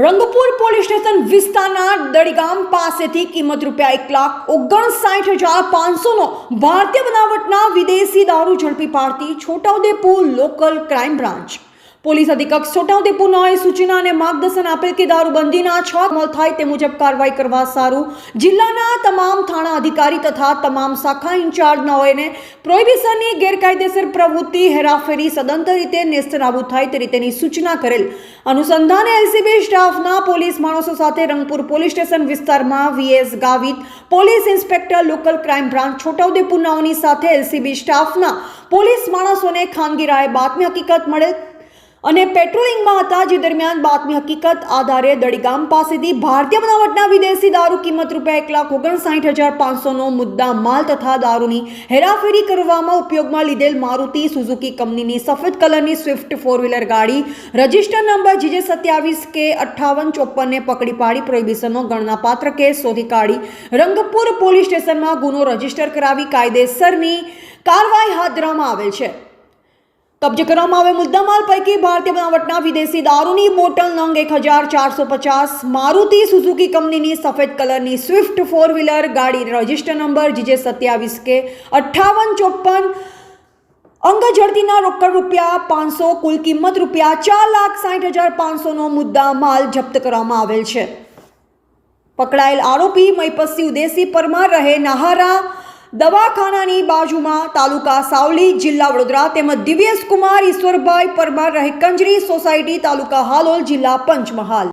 Rangpur police station વિસ્તારના દડીગામ પાસેથી કિંમત રૂપિયા એક લાખ ઓગણસાઠ હજાર પાંચસોનો ભારતીય બનાવટના વિદેશી દારૂ ઝડપી પાડતી Chhota Udepur local crime branch. Police અધિક્ષક છોટાઉદેપુરનાએ સૂચના અને માર્ગદર્શન આપેલ કે દારૂબંધીના છ અમલ થાય તે મુજબ કાર્યવાહી કરવા સારું. જિલ્લાના તમામ થાણા અધિકારી તથા તમામ શાખા ઇન્ચાર્જનાઓને પ્રોહિબિશનની ગેરકાયદેસર પ્રવૃત્તિ, હેરાફેરી સદંતર રીતે નેસ્તનાબૂદ થાય તે રીતેની સૂચના કરેલ. અનુસંધાને એલસીબી સ્ટાફના પોલીસ માણસો સાથે રંગપુર પોલીસ સ્ટેશન વિસ્તારમાં V S Gavit, police inspector local crime branch છોટાઉદેપુરનાઓની સાથે એલસીબી સ્ટાફના પોલીસ માણસોને ખાનગી રાહે બાતમી હકીકત મળેલ. અને પેટ્રોલિંગમાં હતા, જે દરમિયાન બાતમી હકીકત આધારે દડીગામ પાસેથી ભારતીય બનાવટના વિદેશી દારૂ કિંમત રૂપિયા એક લાખ ઓગણસાઠ હજાર પાંચસોનો મુદ્દા માલ તથા દારૂની હેરાફેરી કરવામાં ઉપયોગમાં લીધેલ મારુતિ સુઝુકી કંપનીની સફેદ કલરની સ્વિફ્ટ ફોર વ્હીલર ગાડી, રજિસ્ટર નંબર જીજે સત્યાવીસ કે અઠ્ઠાવન ચોપ્પનને પકડી પાડી પ્રોહિબિશનનો ગણનાપાત્ર કેસ શોધી કાઢી. રંગપુર પોલીસ સ્ટેશનમાં ગુનો રજિસ્ટર કરાવી કાયદેસરની કાર્યવાહી હાથ ધરવામાં આવેલ છે. કબજે કરવામાં આવેલ મુદ્દામાલ પૈકી ભારતીય બનાવટના વિદેશી દારૂની બોટલ નંગ એક હજાર ચારસો પચાસ, મારુતિ સુઝુકી કંપનીની સફેદ કલરની સ્વિફ્ટ ફોર વ્હીલર ગાડી રજિસ્ટર નંબર જીજે સત્યાવીસ કે અઠ્ઠાવન ચોપન, અંગ ઝડતીના રોકડ રૂપિયા પાંચસો, કુલ કિંમત રૂપિયા ચાર લાખ સાઠ હજાર પાંચસોનો મુદ્દા માલ જપ્ત કરવામાં આવેલ છે. પકડાયેલ આરોપી મૈપસી ઉદેસી પરમાર રહે નાહારા દવાખાનાની બાજુમાં તાલુકા સાવલી, જિલ્લા વડોદરા તેમજ દિવ્યેશ કુમાર, ઈશ્વરભાઈ પરમાર રહે કંજરી સોસાયટી તાલુકા હાલોલ, જિલ્લા પંચમહાલ.